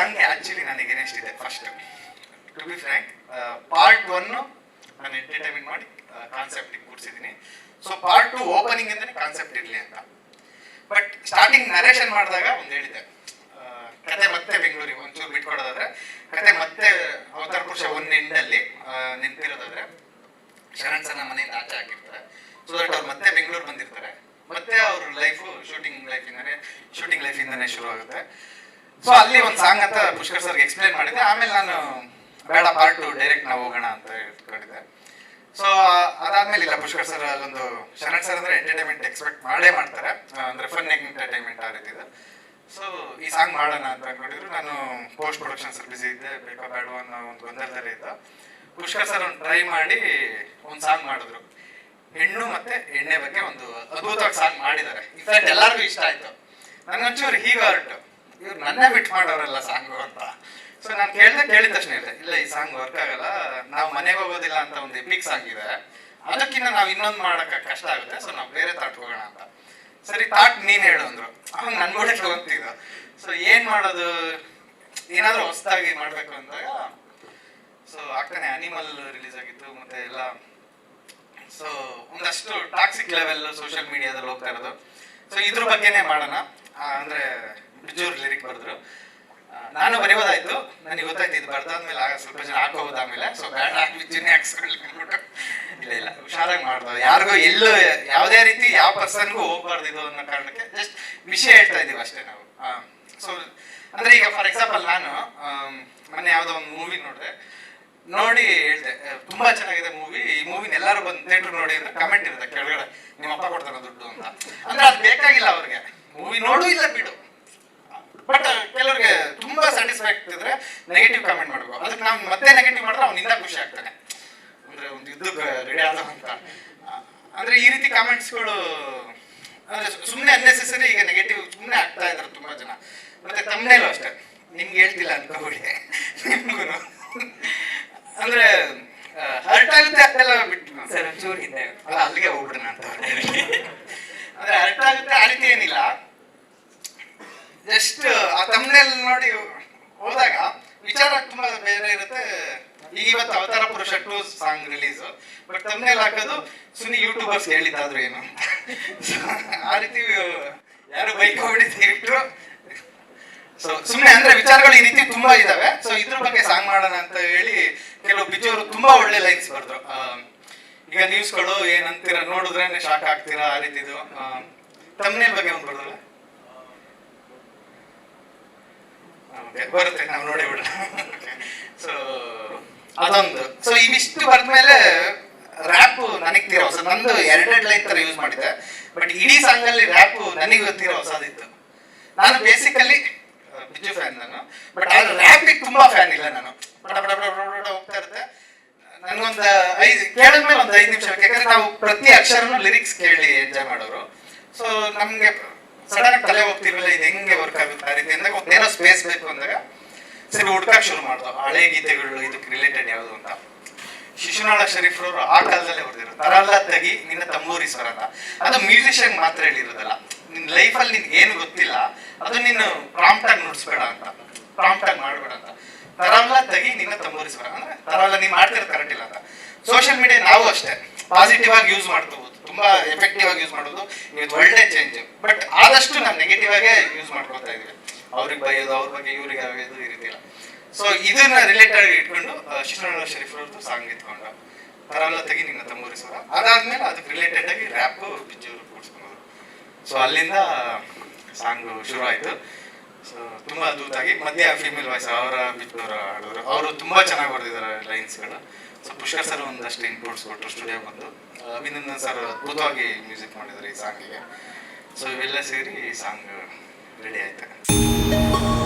ಸಾಂಗ್ಗೆ actually ನನಗೆ ಇದೆ. First to be frank part one ನಾನು ಎಂಟರ್ಟೈನ್ಮೆಂಟ್ ಮಾಡಿ ಕಾನ್ಸೆಪ್ಟ್ ಕೂರಿಸಿದ್ದೀನಿ. ಸೊ ಪಾರ್ಟ್ ಟು ಓಪನಿಂಗ್ ಅಂದ್ರೆ ಕಾನ್ಸೆಪ್ಟ್ ಇರಲಿ ಅಂತ. ಬಟ್ ಸ್ಟಾರ್ಟಿಂಗ್ ನರೇಷನ್ ಮಾಡಿದಾಗ ಒಂದು ಹೇಳಿದೆ ಕತೆ ಮತ್ತೆ ಬೆಂಗಳೂರಿಗೆ, ಒಂಚೂರು ಬಿಟ್ಕೊಡೋದಾದ್ರೆ, ಕತೆ ಮತ್ತೆ ಅವತಾರ ಪುರುಷ ಎಂಡ್ ಅಲ್ಲಿ ನಿಂತಿರೋದಾದ್ರೆ ಶರಣ್ ಸರ್ ಮನೆಯಿಂದ ಆಚೆ ಹಾಕಿರ್ತಾರೆ. ಸೊ ದಟ್ ಅವ್ರು ಮತ್ತೆ ಬೆಂಗಳೂರು ಬಂದಿರ್ತಾರೆ. ಮತ್ತೆ ಅವ್ರ ಲೈಫು ಶೂಟಿಂಗ್ ಲೈಫಿಂದಾನೆ ಶೂಟಿಂಗ್ ಲೈಫಿಂದಾನೆ ಶುರು ಆಗುತ್ತೆ ಸೊ ಅಲ್ಲಿ ಒಂದು ಸಾಂಗ್ ಅಂತ ಪುಷ್ಕರ್ ಸರ್ಗೆ ಎಕ್ಸ್ಪ್ಲೇನ್ ಮಾಡಿದ್ದೆ. ಆಮೇಲೆ ನಾನು, ಬೇಡ ಪಾರ್ಟ್ ಟು ಡೈರೆಕ್ಟ್ ನಾವು ಹೋಗೋಣ ಅಂತ ಇಟ್ಕೊಂಡಿದ್ದೆ ಸೊ ಅದಾದ್ಮೇಲೆ ಇಲ್ಲ, ಪುಷ್ಕರ್ ಸರ್ ಅಲ್ಲೊಂದು ಶರಣ್ ಸರ್ ಅಂದ್ರೆ ಎಂಟರ್ಟೈನ್ಮೆಂಟ್ ಎಕ್ಸ್ಪೆಕ್ಟ್ ಮಾಡೇ ಮಾಡ್ತಾರೆ. ಅಂದ್ರೆ ಫನ್ ಎಂಟರ್ಟೈನ್ಮೆಂಟ್ ಆ ರೀತಿದು ಸೊ ಈ ಸಾಂಗ್ ಮಾಡೋಣ ಅಂತ ಅನ್ಕೊಂಡಿದ್ರು. ನಾನು ಪೋಸ್ಟ್ ಪ್ರೊಡಕ್ಷನ್ ಸರ್ ಬಿಸಿ ಇದ್ದೆ, ಬೇಕಾ ಬೇಡ ಅನ್ನೋ ಒಂದು ಗೊಂದಲದಲ್ಲೇ ಇದ್ದ. ಪುಷ್ಕರ್ ಸರ್ ಒಂದು ಟ್ರೈ ಮಾಡಿ ಒಂದು ಸಾಂಗ್ ಮಾಡಿದ್ರು. ಹೆಣ್ಣು ಮತ್ತೆ ಎಣ್ಣೆ ಬಗ್ಗೆ ಒಂದು ಅದ್ಭುತವಾಗಿ ಸಾಂಗ್ ಮಾಡಿದ್ದಾರೆ. ಇನ್ಫ್ಯಾಕ್ಟ್ ಎಲ್ಲರಿಗೂ ಇಷ್ಟ ಆಯ್ತು. ನನಗೊಂಚೂರು ಹೀಗೆ ಹೊರಟು. ಇವ್ರು ನನ್ನ ಬಿಟ್ ಮಾಡೋರಲ್ಲ ಸಾಂಗು ಅಂತ. ಸೊ ನಾನು ಕೇಳ್ದೆ ಕೇಳಿದ ತಕ್ಷಣ ಹೇಳಿದೆ ಇಲ್ಲ ಈ ಸಾಂಗ್ ವರ್ಕ್ ಆಗಲ್ಲ. ನಾವು ಮನೆಗೆ ಹೋಗೋದಿಲ್ಲ ಅಂತ ಒಂದು ಎಪಿಕ್ ಸಾಂಗ್ ಇದೆ. ಅದಕ್ಕಿಂತ ನಾವು ಇನ್ನೊಂದು ಮಾಡಕ್ಕೆ ಕಷ್ಟ ಆಗುತ್ತೆ. ಸೊ ನಾವು ಬೇರೆ ತಾಟ್ ಹೋಗೋಣ ಅಂತ. ಸರಿ ತಾಟ್ ನೀನ್ ಹೇಳು ಅಂದ್ರು. ಅವಾಗ ನನ್ ಕೂಡ ಹೋಗ್ತಿದ್ದ ಸೊ ಏನ್ ಮಾಡೋದು? ಏನಾದ್ರೂ ಹೊಸದಾಗಿ ಮಾಡ್ಬೇಕು ಅಂದಾಗ ಸೊ ಆಗ್ತಾನೆ ಅನಿಮಲ್ ರಿಲೀಸ್ ಆಗಿತ್ತು ಮತ್ತೆ ಎಲ್ಲ. ಸೊ ಒಂದಷ್ಟು ಟಾಕ್ಸಿಕ್ ಲೆವೆಲ್ ಸೋಷಿಯಲ್ ಮೀಡಿಯಾದಲ್ಲಿ ಹೋಗ್ತಾ ಇರೋದು. ಸೊ ಇದ್ರ ಬಗ್ಗೆನೇ ಮಾಡೋಣ. ಅಂದ್ರೆ ಬಿಜೂರ್ ಲಿರಿಕ್ ಬರೆದ್ರು. ನಾನು ಬರೆಯೋದಾಯ್ತು ನನಗೆ ಗೊತ್ತಾಯ್ತು ಇದು ಬರ್ದಾದ್ಮೇಲೆ ಆಗ ಸ್ವಲ್ಪ ಜನ ಹಾಕೋಬೋದು ಆಮೇಲೆ. ಸೊ ಬೇಡ ಬಿಜುನೇ ಹಾಕ್ಸ್ಕೊಳ್ಲಿಕ್ಕೆ ಅಂದ್ಬಿಟ್ಟು. ಇಲ್ಲ ಇಲ್ಲ, ಹುಷಾರಾಗಿ ಮಾಡ್ದು ಯಾರಿಗೂ ಎಲ್ಲೂ ಯಾವುದೇ ರೀತಿ ಯಾವ ಪರ್ಸನ್ಗೂ ಹೋಗ್ಬಾರ್ದು ಇದು ಅನ್ನೋ ಕಾರಣಕ್ಕೆ ಜಸ್ಟ್ ವಿಷಯ ಹೇಳ್ತಾ ಇದೀವಿ ಅಷ್ಟೇ ನಾವು. ಸೊ ಅಂದ್ರೆ ಈಗ ಫಾರ್ ಎಕ್ಸಾಂಪಲ್ ನಾನು ಮೊನ್ನೆ ಯಾವುದೋ ಒಂದು ಮೂವಿ ನೋಡಿದೆ. ನೋಡಿ ಹೇಳ್ದೆ ತುಂಬಾ ಚೆನ್ನಾಗಿದೆ ಮೂವಿ ಈ ಮೂವಿನ ಎಲ್ಲರೂ ಬಂದು ಥಿಯೇಟರ್ ನೋಡಿ ಅಂದ್ರೆ ಕಮೆಂಟ್ ಇರುತ್ತೆ ಕೆಳಗಡೆ. ನಿಮ್ಮ ಅಪ್ಪ ಕೊಡ್ತಾರ ದುಡ್ಡು ಅಂತ. ಅಂದ್ರೆ ಅದು ಬೇಕಾಗಿಲ್ಲ ಅವ್ರಿಗೆ. ಮೂವಿ ನೋಡು ಇಲ್ಲ ಬಿಡು. ಬಟ್ ಕೆಲವ್ರಿಗೆ ತುಂಬಾ ಸ್ಯಾಟಿಸ್ಫೈ ಆಗ್ತಿದ್ರೆ ನೆಗೆಟಿವ್ ಕಾಮೆಂಟ್ ಮಾಡ್ಬೇಕು ಅದಕ್ಕೆ ನಾವು ಮತ್ತೆ ನೆಗೆಟಿವ್ ಮಾಡಿದ್ರೆ ಅವನಿಂದ ಖುಷಿ ಆಗ್ತಾನೆ. ಅಂದ್ರೆ ಒಂದು ಯುದ್ಧಕ್ಕೆ ರೆಡಿ ಆದ ಅಂತ. ಅಂದ್ರೆ ಈ ರೀತಿ ಕಾಮೆಂಟ್ಸ್ಗಳು ಅಂದ್ರೆ ಸುಮ್ಮನೆ ಅನ್ನೆಸೆಸರಿ ಈಗ ನೆಗೆಟಿವ್ ಸುಮ್ಮನೆ ಆಗ್ತಾ ಇದ್ದಾರೆ ತುಂಬಾ ಜನ. ಮತ್ತೆ ತಮ್ಮನೇಲು ಅಷ್ಟೇ. ನಿಮ್ಗೆ ಹೇಳ್ತಿಲ್ಲ ಅನ್ಕೋಬೇಡಿ ನಿಮ್ಗೂ ಅಂದ್ರೆ ಹರ್ಟ್ ಆಗುತ್ತೆ ಅಂತೆಲ್ಲ ಬಿಟ್ಟು. ಸರ್ ಒಂಚೂರು ಹಿಂದೆ. ಅಲ್ಲ ಅಲ್ಲಿಗೆ ಹೋಗ್ಬಿಡೋಣ ಅಂತ. ಅಂದ್ರೆ ಹರ್ಟ್ ಆಗುತ್ತೆ ಆ ರೀತಿ ಏನಿಲ್ಲ ಜಸ್ಟ್ ಆ ತಮ್ಮನೇಲಿ ನೋಡಿ ಹೋದಾಗ ವಿಚಾರ ತುಂಬಾ ಬೇರೆ ಇರುತ್ತೆ. ಈಗ ಇವತ್ತು Avatara Purusha two song release but ತಮ್ಮನೇಲಿ ಹಾಕೋದು ಸುನಿ ಯೂಟ್ಯೂಬರ್ಸ್ ಹೇಳಿದ್ದಾದ್ರು ಏನು. ಆ ರೀತಿ ಯಾರು ಬೈಕ್ ಹೊಡಿದಿಟ್ಟು ಸೊ ಸುಮ್ಮನೆ ಅಂದ್ರೆ ವಿಚಾರಗಳು ಈ ರೀತಿ ತುಂಬಾ ಇದಾವೆ. ಸೊ ಇದ್ರ ಬಗ್ಗೆ ಸಾಂಗ್ ಮಾಡೋಣ ಅಂತ ಹೇಳಿ ಕೆಲವು ಬಿಜೋರು ತುಂಬಾ ಒಳ್ಳೆ ಲೈನ್ಸ್ ಬರ್ದ್ರು. ಈಗ ನ್ಯೂಸ್ಗಳು ಏನಂತೀರ ನೋಡಿದ್ರೆ ಶಾಕ್ ಆಗ್ತೀರಾ ಆ ರೀತಿದು. ತಮ್ಮನೇ ಬಗ್ಗೆ ಒಂದು ಬರ್ದಲ್ಲ. ಬರುತ್ತೆ ನಾವು ನೋಡಿ ಬಿಡ. ಸೊ ಅದೊಂದು. ಸೊ ಇವಿಷ್ಟು ಬಂದ್ಮೇಲೆ ರ್ಯಾಪ್ ನನಗೆ ತೀರ ಹೊಸ. ನಂದು ಎರಡೆರಡು ಲೈನ್ ತರ ಯೂಸ್ ಮಾಡಿದೆ ಬಟ್ ಇಡೀ ಸಾಂಗ್ ಅಲ್ಲಿ ರ್ಯಾಪ್ ನನಗೆ ಗೊತ್ತಿರೋ ಹೊಸದಿತ್ತು. ನಾನು ಬೇಸಿಕಲಿ ಬಿಜು ಫ್ಯಾನ್ ನಾನು. ಬಟ್ ಆದ್ರೆ ರ್ಯಾಪಿಗೆ ತುಂಬಾ ಫ್ಯಾನ್ ಇಲ್ಲ ನಾನು. ಬಡ ಬಡ ಬಡ ಹೋಗ್ತಾ ಇರುತ್ತೆ. ನನಗೊಂದು ಐದು ಕೇಳಿದ್ಮೇಲೆ ಒಂದು ಐದು ನಿಮಿಷ ಯಾಕಂದ್ರೆ ನಾವು ಪ್ರತಿ ಅಕ್ಷರನು ಲಿರಿಕ್ಸ್ ಕೇಳಿ ಎಂಜಾಯ್ ಮಾಡೋರು. ಸೊ ನಮ್ಗೆ ಸಡನ್ ತಲೆ ಹೋಗ್ತಿರ್ಲಿಲ್ಲ. ಇದು ಹೆಂಗೆ ವರ್ಕ್ ಆಗುತ್ತೆ ಆ ರೀತಿ ಬೇಕು ಅಂದಾಗ ಸರಿ ಹುಡ್ಕಕ್ ಶುರು ಮಾಡ್ತಾವ. ಹಳೆ ಗೀತೆಗಳು, ಇದಕ್ಕೆ ರಿಲೇಟೆಡ್ ಯಾವುದು ಅಂತ. ಶಿಶುನಾಳ ಶರೀಫ್ ಅವರು ಆ ಕಾಲದಲ್ಲೇ ಹೊಡೆದಿರೋ ತರಲ್ಲ ತಗಿ, ನಿನ್ನ ತಂಬೂರಿ ಸ್ವರ ಅಂತ. ಅದು ಮ್ಯೂಸಿಷಿಯನ್ ಮಾತ್ರ ಹೇಳಿರೋದಲ್ಲ. ನಿನ್ ಲೈಫಲ್ ನಿನ್ ಏನು ಗೊತ್ತಿಲ್ಲ, ಅದು ನೀನು ಪ್ರಾಂಪ್ಟ್ ಆಗಿ ನುಡಿಸ್ಬೇಡ ಅಂತ. ಪ್ರಾಂಪ್ಟ್ ಆಗಿ ಮಾಡ್ಬೇಡ ಅಂತ. ತರಲ್ಲ ತಗಿ, ನಿನ್ನ ತಂಬೂರಿ ಸ್ವರ ಅಂದ್ರೆ ತರಲ್ಲ, ನೀನ್ ಮಾಡ್ತಿರೋದು ಕರೆಕ್ಟ್ ಇಲ್ಲ ಅಂತ. ಸೋಷಿಯಲ್ ಮೀಡಿಯಾ ನಾವು ಅಷ್ಟೇ. ಪಾಸಿಟಿವ್ ಆಗಿ ಯೂಸ್ ಮಾಡ್ಕೋಬಹುದು ತುಂಬಾ ಎಫೆಕ್ಟಿವ್ ಆಗಿ ಯೂಸ್ ಮಾಡೋದು ಇದು ಒಳ್ಳೆ ಚೇಂಜ್ ಬಟ್ ಆದಷ್ಟು ನಾವು ನೆಗೆಟಿವ್ ಆಗೇ ಯೂಸ್ ಮಾಡ್ಕೊತಾ ಇದೀವಿ ಅವ್ರಿಗೆ ಬೈಯೋದು, ಅವ್ರ ಬಗ್ಗೆ ಇವ್ರಿಗೆ ಆಗೋದು ಈ ರೀತಿ ಸೊ ಇದನ್ನ ರಿಲೇಟ್ ಆಗಿ ಇಟ್ಕೊಂಡು ಶಿಶುನಾಳ ಶರೀಫ್ ಅವ್ರದ್ದು ಸಾಂಗ್ ಇಟ್ಕೊಂಡು ತರಲ್ಲ ತೆಗಿ ನಿನ್ನ ತಮ್ಮೂರಿ ಸ್ವರ. ಅದಾದ್ಮೇಲೆ ಅದಕ್ಕೆ ರಿಲೇಟೆಡ್ ಆಗಿ ರ್ಯಾಪ್ ಬಿಜ್ಜು ಕೂಡಿಸ್ಕೊಂಡ್ರು ಸೊ ಅಲ್ಲಿಂದ ಸಾಂಗ್ ಶುರು ಆಯ್ತು. ಸೊ ತುಂಬಾ ದೂತಾಗಿ ಮಧ್ಯ ಫೀಮೇಲ್ ವಾಯ್ಸ್ ಅವರ ಬಿದ್ದವರ ಹಾಡೋರು ಅವರು ತುಂಬಾ ಚೆನ್ನಾಗಿ ಬರೆದಿದ್ದಾರೆ ಲೈನ್ಸ್ಗಳು ಸೊ ಪುಷ್ಕರ್ ಸರ್ ಒಂದಷ್ಟು ಇನ್ಪುಟ್ಸ್ ಕೊಟ್ಟರು ಸ್ಟುಡಿಯೋ ಬಂದು. ಅಭಿನಂದನ್ ಸರ್ ಅದ್ಭುತವಾಗಿ ಮ್ಯೂಸಿಕ್ ಮಾಡಿದ್ದಾರೆ ಈ ಸಾಂಗಿಗೆ ಸೊ ಇವೆಲ್ಲ ಸೇರಿ ಈ ಸಾಂಗ್ ರೆಡಿ ಆಯ್ತು. Thank you.